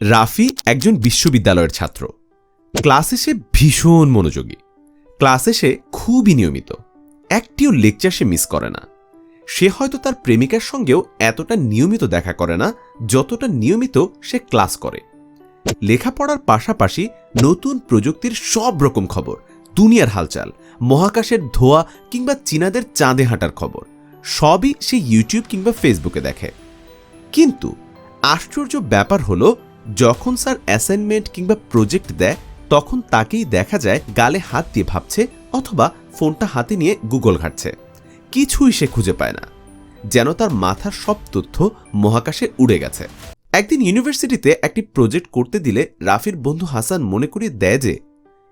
রাফি একজন বিশ্ববিদ্যালয়ের ছাত্র। ক্লাসে সে ভীষণ মনোযোগী। ক্লাসে সে খুবই নিয়মিত। একটিও লেকচার সে মিস করে না। সে হয়তো তার প্রেমিকার সঙ্গেও এতটা নিয়মিত দেখা করে না, যতটা নিয়মিত সে ক্লাস করে। লেখাপড়ার পাশাপাশি নতুন প্রযুক্তির সব রকম খবর, দুনিয়ার হালচাল, মহাকাশের ধোয়া কিংবা চীনাদের চাঁদে হাঁটার খবর, সবই সে ইউটিউব কিংবা ফেসবুকে দেখে। কিন্তু আশ্চর্য ব্যাপার হলো যখন স্যার অ্যাসাইনমেন্ট কিংবা প্রজেক্ট দেয়, তখন তাকেই দেখা যায় গালে হাত দিয়ে ভাবছে অথবা ফোনটা হাতে নিয়ে গুগল ঘাটছে। কিছুই সে খুঁজে পায় না। যেন তার মাথার সব তথ্য মহাকাশে উড়ে গেছে। একদিন ইউনিভার্সিটিতে একটি প্রজেক্ট করতে দিলে রাফির বন্ধু হাসান মনে করিয়ে দেয় যে,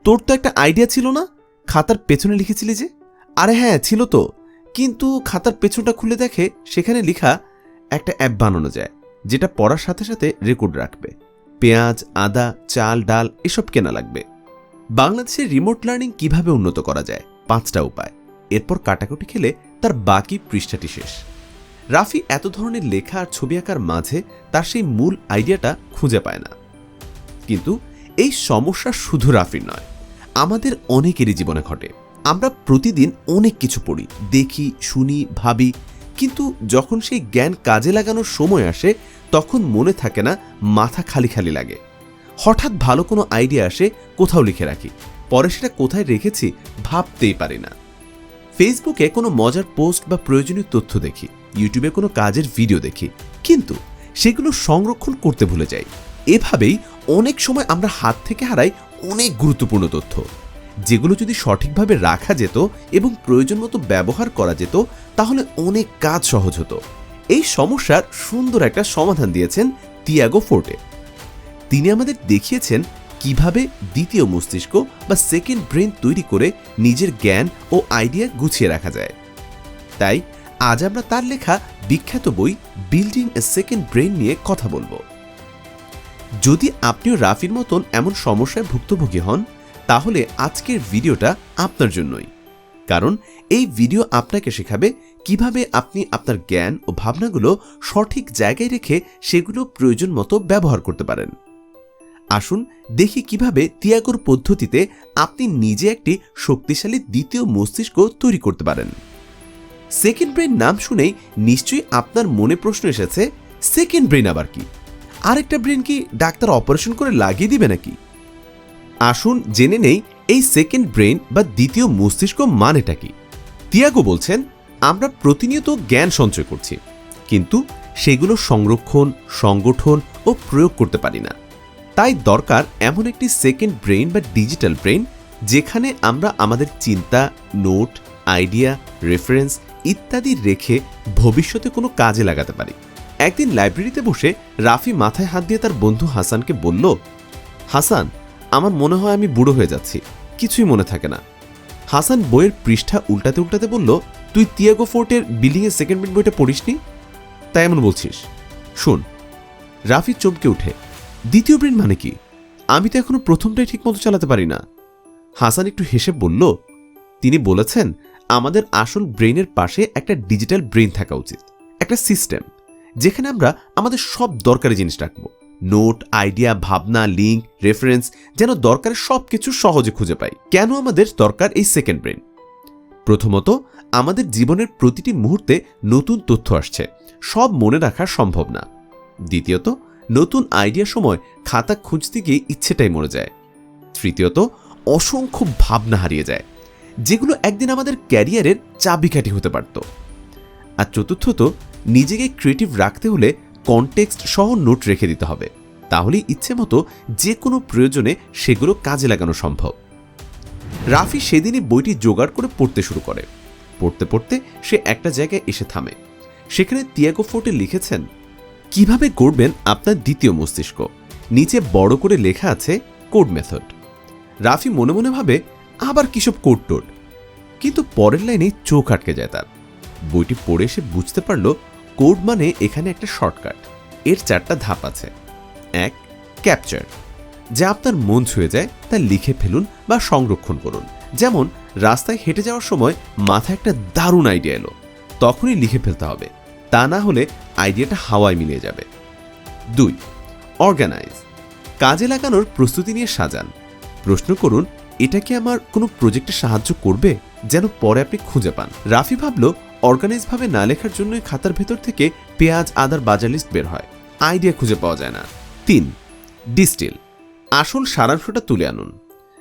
তোর তো একটা আইডিয়া ছিল না? খাতার পেছনে লিখেছিলি যে? আরে হ্যাঁ ছিল তো। কিন্তু খাতার পেছনটা খুলে দেখে সেখানে লেখা একটা অ্যাপ বানানো যায়, যেটা পড়ার সাথে সাথে রেকর্ড রাখবে। পেঁয়াজ, আদা, চাল, ডাল এসব কেনা লাগবে। বাংলাদেশের রিমোট লার্নিং কীভাবে উন্নত করা যায়? পাঁচটা উপায়। এরপর কাটাকুটি খেলে তার বাকি পৃষ্ঠাটি শেষ। রাফি এত ধরনের লেখা আর ছবি আঁকার মাঝে তার সেই মূল আইডিয়াটা খুঁজে পায় না। কিন্তু এই সমস্যা শুধু রাফির নয়, আমাদের অনেকেরই জীবনে ঘটে। আমরা প্রতিদিন অনেক কিছু পড়ি, দেখি, শুনি, ভাবি কিন্তু যখন সেই জ্ঞান কাজে লাগানোর সময় আসে, তখন মনে থাকে না মাথা খালি খালি লাগে। হঠাৎ ভালো কোনো আইডিয়া আসে, কোথাও লিখে রাখি। পরে সেটা কোথায় রেখেছি ভাবতেই পারি না। ফেসবুকে কোনো মজার পোস্ট বা প্রয়োজনীয় তথ্য দেখি, ইউটিউবে কোনো কাজের ভিডিও দেখি, কিন্তু সেগুলো সংরক্ষণ করতে ভুলে যাই। এভাবেই অনেক সময় আমরা হাত থেকে হারাই অনেক গুরুত্বপূর্ণ তথ্য। যেগুলো যদি সঠিকভাবে রাখা যেত এবং প্রয়োজন মতো ব্যবহার করা যেত, তাহলে অনেক কাজ সহজ হতো। এই সমস্যার সুন্দর একটা সমাধান দিয়েছেন তিয়াগো ফোর্টে। তিনি আমাদের দেখিয়েছেন কীভাবে দ্বিতীয় মস্তিষ্ক বা সেকেন্ড ব্রেন তৈরি করে নিজের জ্ঞান ও আইডিয়া গুছিয়ে রাখা যায়। তাই, আজ আমরা তার লেখা বিখ্যাত বই বিল্ডিং এ সেকেন্ড ব্রেন নিয়ে কথা বলব। যদি আপনিও রাফির মতন এমন সমস্যায় ভুক্তভোগী হন তাহলে আজকের ভিডিওটা আপনার জন্যই। কারণ এই ভিডিও আপনাকে শেখাবে কীভাবে আপনি আপনার জ্ঞান ও ভাবনাগুলো সঠিক জায়গায় রেখে সেগুলো প্রয়োজন মতো ব্যবহার করতে পারেন। আসুন দেখি কীভাবে তিয়াগোর পদ্ধতিতে আপনি নিজে একটি শক্তিশালী দ্বিতীয় মস্তিষ্ক তৈরি করতে পারেন। সেকেন্ড ব্রেন নাম শুনেই নিশ্চয়ই আপনার মনে প্রশ্ন এসেছে, সেকেন্ড ব্রেন আবার কি? আরেকটা ব্রেন কি ডাক্তার অপারেশন করে লাগিয়ে দিবে নাকি? আসুন জেনে নেই এই সেকেন্ড ব্রেন বা দ্বিতীয় মস্তিষ্ক মানেটা কি। তিয়াগো বলছেন, আমরা প্রতিনিয়ত জ্ঞান সঞ্চয় করছি, কিন্তু সেগুলো সংরক্ষণ, সংগঠন ও প্রয়োগ করতে পারি না। তাই দরকার এমন একটি সেকেন্ড ব্রেন বা ডিজিটাল ব্রেন যেখানে আমরা আমাদের চিন্তা নোট আইডিয়া রেফারেন্স ইত্যাদি রেখে ভবিষ্যতে কোনো কাজে লাগাতে পারি। একদিন লাইব্রেরিতে বসে রাফি মাথায় হাত দিয়ে তার বন্ধু হাসানকে বলল, হাসান আমার মনে হয় আমি বুড়ো হয়ে যাচ্ছি। কিছুই মনে থাকে না। হাসান বইয়ের পৃষ্ঠা উল্টাতে উল্টাতে বলল, তুই তিয়াগো ফোর্টের বিল্ডিংয়ের সেকেন্ড মিনিট বইটা পড়িসনি? তাই এমন বলছিস। শোন, রাফি চমকে উঠে দ্বিতীয় ব্রেন মানে কি? আমি তো এখনও প্রথমটাই ঠিকমতো চালাতে পারি না। হাসান একটু হেসে বলল, তিনি বলেছেন আমাদের আসল ব্রেনের পাশে একটা ডিজিটাল ব্রেন থাকা উচিত, একটা সিস্টেম যেখানে আমরা আমাদের সব দরকারি জিনিস রাখব। নোট, আইডিয়া, ভাবনা, লিঙ্ক, রেফারেন্স যেন দরকারের সব কিছু সহজে খুঁজে পাই। কেন আমাদের দরকার এই সেকেন্ড ব্রেন? প্রথমত, আমাদের জীবনের প্রতিটি মুহূর্তে নতুন তথ্য আসছে। সব মনে রাখা সম্ভব না। দ্বিতীয়ত, নতুন আইডিয়া সময় খাতা খুঁজতে গিয়ে ইচ্ছেটাই মরে যায়। তৃতীয়ত, অসংখ্য ভাবনা হারিয়ে যায়, যেগুলো একদিন আমাদের ক্যারিয়ারের চাবিকাঠি হতে পারত। আর চতুর্থত, নিজেকে ক্রিয়েটিভ রাখতে হলে কনটেক্সট সহ নোট রেখে দিতে হবে। তাহলে ইচ্ছে মতো যে কোনো প্রয়োজনে সেগুলো কাজে লাগানো সম্ভব। রাফি সেদিনই বইটি জোগাড় করে পড়তে শুরু করে। পড়তে পড়তে সে একটা জায়গায় এসে থামে। সেখানে তিয়াগো ফোর্টে লিখেছেন, কীভাবে গড়বেন আপনার দ্বিতীয় মস্তিষ্ক? নিচে বড় করে লেখা আছে কোড মেথড রাফি মনে মনে ভাবে, আবার কিসব কোড টোড কিন্তু পরের লাইনে চোখ আটকে যায় তার। বইটি পড়ে সে বুঝতে পারল কোড মানে এখানে একটা শর্টকাট। এর চারটা ধাপ আছে। এক, ক্যাপচার। যা আপনার মন ছুঁয়ে যায়, তা লিখে ফেলুন বা সংরক্ষণ করুন। যেমন, রাস্তায় হেঁটে যাওয়ার সময় মাথায় একটা দারুণ আইডিয়া এলো। তখনই লিখে ফেলতে হবে। তা না হলে আইডিয়াটা হাওয়ায় মিলিয়ে যাবে। দুই, অর্গানাইজ। কাজে লাগানোর প্রস্তুতি নিয়ে সাজান। প্রশ্ন করুন, এটা কি আমার কোনো প্রজেক্টে সাহায্য করবে? যেন পরে আপনি খুঁজে পান। রাফি ভাবল অর্গানাইজভাবে না লেখার জন্যই খাতার ভেতর থেকে পেঁয়াজ, আদার বাজার লিস্ট বের হয়। আইডিয়া খুঁজে পাওয়া যায় না। তিন ডিস্টিল আসল সারাংশটা তুলে আনুন।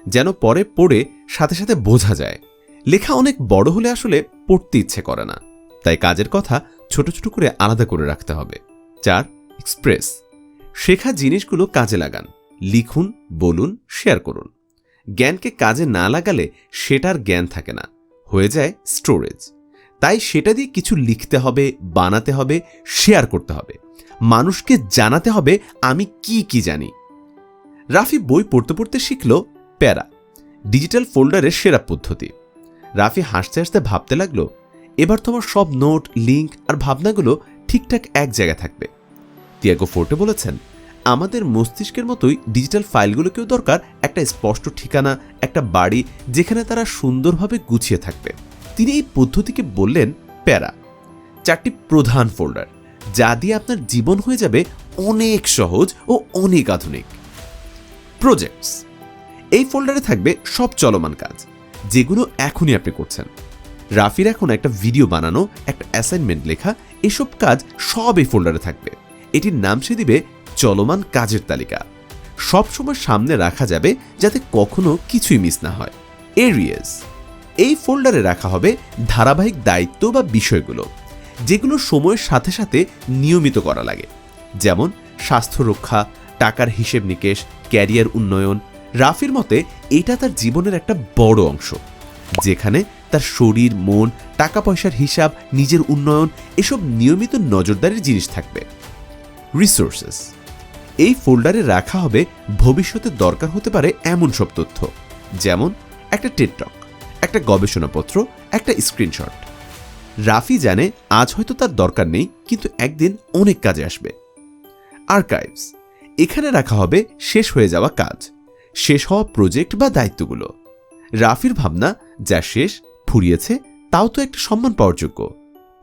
যেন পরে পড়ে সাথে সাথে বোঝা যায়। লেখা অনেক বড় হলে আসলে পড়তে ইচ্ছে করে না। তাই কাজের কথা ছোট ছোট করে আলাদা করে রাখতে হবে। চার এক্সপ্রেস শেখা জিনিসগুলো কাজে লাগান। লিখুন, বলুন শেয়ার করুন। জ্ঞানকে কাজে না লাগালে সেটার জ্ঞান থাকে না। হয়ে যায় স্টোরেজ তাই সেটা দিয়ে কিছু লিখতে হবে, বানাতে হবে শেয়ার করতে হবে। মানুষকে জানাতে হবে, আমি কি কি জানি। রাফি বই পড়তে পড়তে শিখল প্যারা ডিজিটাল ফোল্ডারের সেরা পদ্ধতি। রাফি হাসতে হাসতে ভাবতে লাগল, এবার তোমার সব নোট লিঙ্ক আর ভাবনাগুলো ঠিকঠাক এক জায়গায় থাকবে। তিয়াগো ফোর্টে বলেছেন, আমাদের মস্তিষ্কের মতোই ডিজিটাল ফাইলগুলোকেও দরকার একটা স্পষ্ট ঠিকানা, একটা বাড়ি, যেখানে তারা সুন্দরভাবে গুছিয়ে থাকবে। তিনি এই পদ্ধতিকে বললেন প্যারা, চারটি প্রধান ফোল্ডার, যা দিয়ে আপনার জীবন হয়ে যাবে অনেক সহজ ও অনেক আধুনিক। প্রজেক্টস, এই ফোল্ডারে থাকবে সব চলমান কাজ, যেগুলো এখনই আপনি করছেন। রাফির এখন একটা ভিডিও বানানো, একটা অ্যাসাইনমেন্ট লেখা, এসব কাজ সব এই ফোল্ডারে থাকবে। এটির নাম সে দিবে চলমান কাজের তালিকা। সবসময় সামনে রাখা যাবে যাতে কখনো কিছুই মিস না হয়। এরিয়াস। এই ফোল্ডারে রাখা হবে ধারাবাহিক দায়িত্ব বা বিষয়গুলো, যেগুলো সময়ের সাথে সাথে নিয়মিত করা লাগে। যেমন স্বাস্থ্য রক্ষা, টাকার হিসেব নিকেশ, ক্যারিয়ার উন্নয়ন। রাফির মতে, এটা তার জীবনের একটা বড় অংশ, যেখানে তার শরীর, মন টাকা পয়সার হিসাব, নিজের উন্নয়ন, এসব নিয়মিত নজরদারির জিনিস থাকবে। রিসোর্সেস। এই ফোল্ডারে রাখা হবে ভবিষ্যতে দরকার হতে পারে এমন সব তথ্য, যেমন একটা টেটটক একটা গবেষণাপত্র, একটা স্ক্রিনশট। রাফি জানে আজ হয়তো তার দরকার নেই, কিন্তু একদিন অনেক কাজে আসবে। আর্কাইভস। এখানে রাখা হবে শেষ হয়ে যাওয়া কাজ, শেষ হওয়া প্রজেক্ট বা দায়িত্বগুলো। রাফির ভাবনা, যা শেষ, ফুরিয়েছে, তাও তো একটা সম্মান পাওয়ার যোগ্য।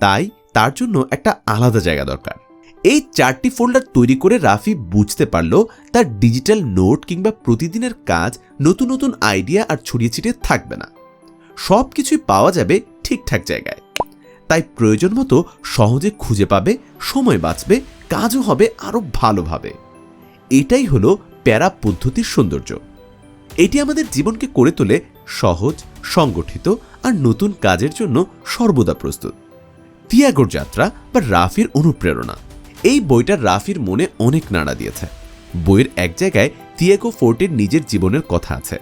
তাই তার জন্য একটা আলাদা জায়গা দরকার। এই চারটি ফোল্ডার তৈরি করে রাফি বুঝতে পারল তার ডিজিটাল নোট কিংবা প্রতিদিনের কাজ নতুন নতুন আইডিয়া আর ছড়িয়ে ছিটিয়ে থাকবে না। সব কিছুই পাওয়া যাবে ঠিকঠাক জায়গায়। তাই প্রয়োজন মতো সহজে খুঁজে পাবে, সময় বাঁচবে, কাজও হবে আরও ভালোভাবে। এটাই হলো প্যারা পদ্ধতির সৌন্দর্য। এটি আমাদের জীবনকে করে তোলে সহজ, সংগঠিত আর নতুন কাজের জন্য সর্বদা প্রস্তুত। তিয়াগোর যাত্রা বা রাফির অনুপ্রেরণা। এই বইটা রাফির মনে অনেক নাড়া দিয়েছে। বইয়ের এক জায়গায় তিয়াগো ফোর্টের নিজের জীবনের কথা আছে।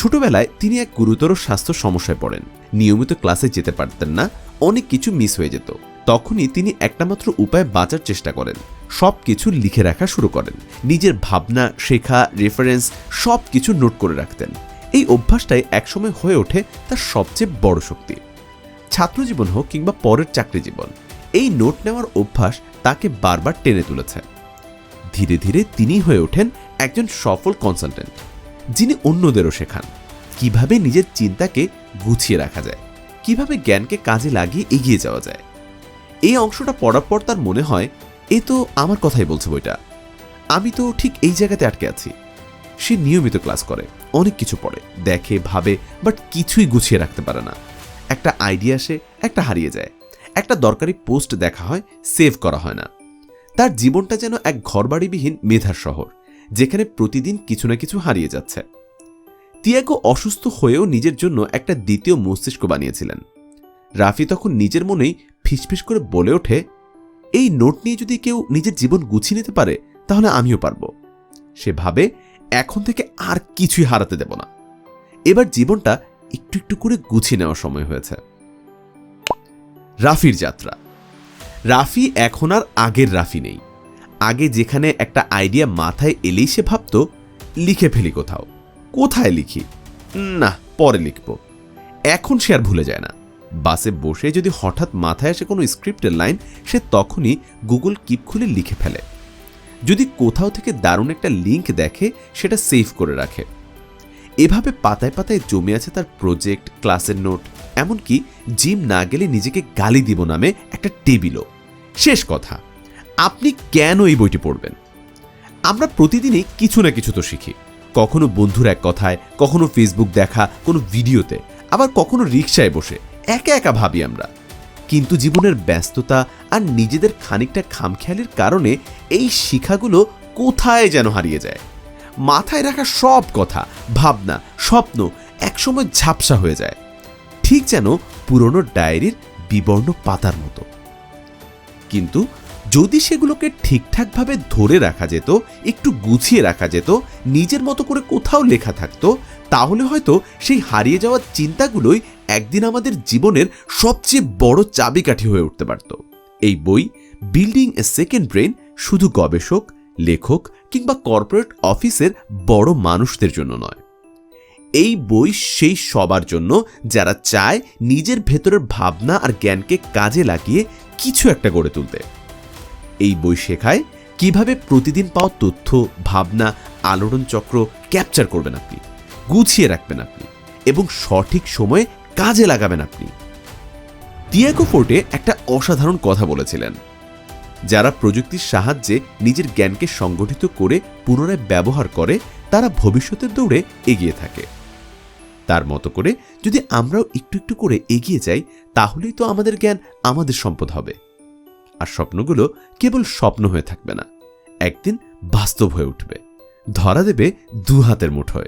ছোটবেলায় তিনি এক গুরুতর স্বাস্থ্য সমস্যায় পড়েন। নিয়মিত ক্লাসে যেতে পারতেন না, অনেক কিছু মিস হয়ে যেত। তখনই তিনি একটা মাত্র উপায় বাঁচার চেষ্টা করেন। সব কিছু লিখে রাখা শুরু করেন। নিজের ভাবনা, শেখা রেফারেন্স সব কিছু নোট করে রাখতেন। এই অভ্যাসটাই একসময় হয়ে ওঠে তার সবচেয়ে বড় শক্তি। ছাত্রজীবন হোক কিংবা পরের চাকরি জীবন, এই নোট নেওয়ার অভ্যাস তাকে বারবার টেনে তুলেছে। ধীরে ধীরে তিনি হয়ে ওঠেন একজন সফল কনসালটেন্ট যিনি অন্যদেরও শেখান। কীভাবে নিজের চিন্তাকে গুছিয়ে রাখা যায়। কীভাবে জ্ঞানকে কাজে লাগিয়ে এগিয়ে যাওয়া যায়। এই অংশটা পড়ার পর তার মনে হয়, এ তো আমার কথাই বলছে বইটা। আমি তো ঠিক এই জায়গাতে আটকে আছি। সে নিয়মিত ক্লাস করে, অনেক কিছু পড়ে, দেখে, ভাবে, বাট কিছুই গুছিয়ে রাখতে পারে না। একটা আইডিয়া আসে, একটা হারিয়ে যায়। একটা দরকারি পোস্ট দেখা হয়, সেভ করা হয় না। তার জীবনটা যেন এক ঘরবাড়িবিহীন মেধার শহর। যেখানে প্রতিদিন কিছু না কিছু হারিয়ে যাচ্ছে। তিয়াগো অসুস্থ হয়েও নিজের জন্য একটা দ্বিতীয় মস্তিষ্ক বানিয়েছিলেন। রাফি তখন নিজের মনেই ফিসফিস করে বলে ওঠে, এই নোট নিয়ে যদি কেউ নিজের জীবন গুছিয়ে নিতে পারে, তাহলে আমিও পারব। সে ভাবে এখন থেকে আর কিছুই হারাতে দেব না। এবার জীবনটা একটু একটু করে গুছিয়ে নেওয়ার সময় হয়েছে। রাফির যাত্রা। রাফি এখন আর আগের রাফি নেই। আগে যেখানে একটা আইডিয়া মাথায় এলেই সে ভাবত, লিখে ফেলি কোথাও। কোথায় লিখি? না, পরে লিখব। এখন সে আর ভুলে যায় না। বাসে বসে যদি হঠাৎ মাথায় আসে কোনো স্ক্রিপ্টের লাইন, সে তখনই গুগল কিপ খুলে লিখে ফেলে। যদি কোথাও থেকে দারুণ একটা লিঙ্ক দেখে, সেটা সেভ করে রাখে। এভাবে পাতায় পাতায় জমে আছে তার প্রজেক্ট, ক্লাসের নোট, এমনকি জিম না গেলে নিজেকে গালি দিব নামে একটা টেবিলও। শেষ কথা। আপনি কেন এই বইটি পড়বেন? আমরা প্রতিদিনই কিছু না কিছু তো শিখি। কখনো বন্ধুর এক কথায়, কখনো ফেসবুক দেখা, কোনো ভিডিওতে, আবার কখনো রিকশায় বসে, একা একা ভাবি আমরা। কিন্তু জীবনের ব্যস্ততা আর নিজেদের খানিকটা খামখেয়ালির কারণে এই শিখাগুলো কোথায় যেন হারিয়ে যায়? মাথায় রাখা সব কথা, ভাবনা, স্বপ্ন একসময় ঝাপসা হয়ে যায়। ঠিক যেন পুরনো ডায়েরির বিবর্ণ পাতার মতো। কিন্তু যদি সেগুলোকে ঠিকঠাকভাবে ধরে রাখা যেত, একটু গুছিয়ে রাখা যেত, নিজের মতো করে কোথাও লেখা থাকতো, তাহলে হয়তো সেই হারিয়ে যাওয়ার চিন্তাগুলোই একদিন আমাদের জীবনের সবচেয়ে বড় চাবিকাঠি হয়ে উঠতে পারত। এই বই বিল্ডিং এ সেকেন্ড ব্রেন শুধু গবেষক, লেখক কিংবা কর্পোরেট অফিসের বড় মানুষদের জন্য নয়। এই বই সেই সবার জন্য যারা চায় নিজের ভেতরের ভাবনা আর জ্ঞানকে কাজে লাগিয়ে কিছু একটা গড়ে তুলতে। এই বই শেখায় কীভাবে প্রতিদিন পাওয়া তথ্য, ভাবনা, আলোড়ন চক্র ক্যাপচার করবেন আপনি, গুছিয়ে রাখবেন আপনি এবং সঠিক সময়ে কাজে লাগাবেন আপনি। টিয়াগো ফোর্টে একটা অসাধারণ কথা বলেছিলেন। যারা প্রযুক্তির সাহায্যে নিজের জ্ঞানকে সংগঠিত করে পুনরায় ব্যবহার করে, তারা ভবিষ্যতের দৌড়ে এগিয়ে থাকে। তার মতো করে যদি আমরাও একটু একটু করে এগিয়ে যাই, তাহলেই তো আমাদের জ্ঞান আমাদের সম্পদ হবে। আর স্বপ্নগুলো কেবল স্বপ্ন হয়ে থাকবে না। একদিন বাস্তব হয়ে উঠবে। ধরা দেবে দু হাতের মুঠোয়।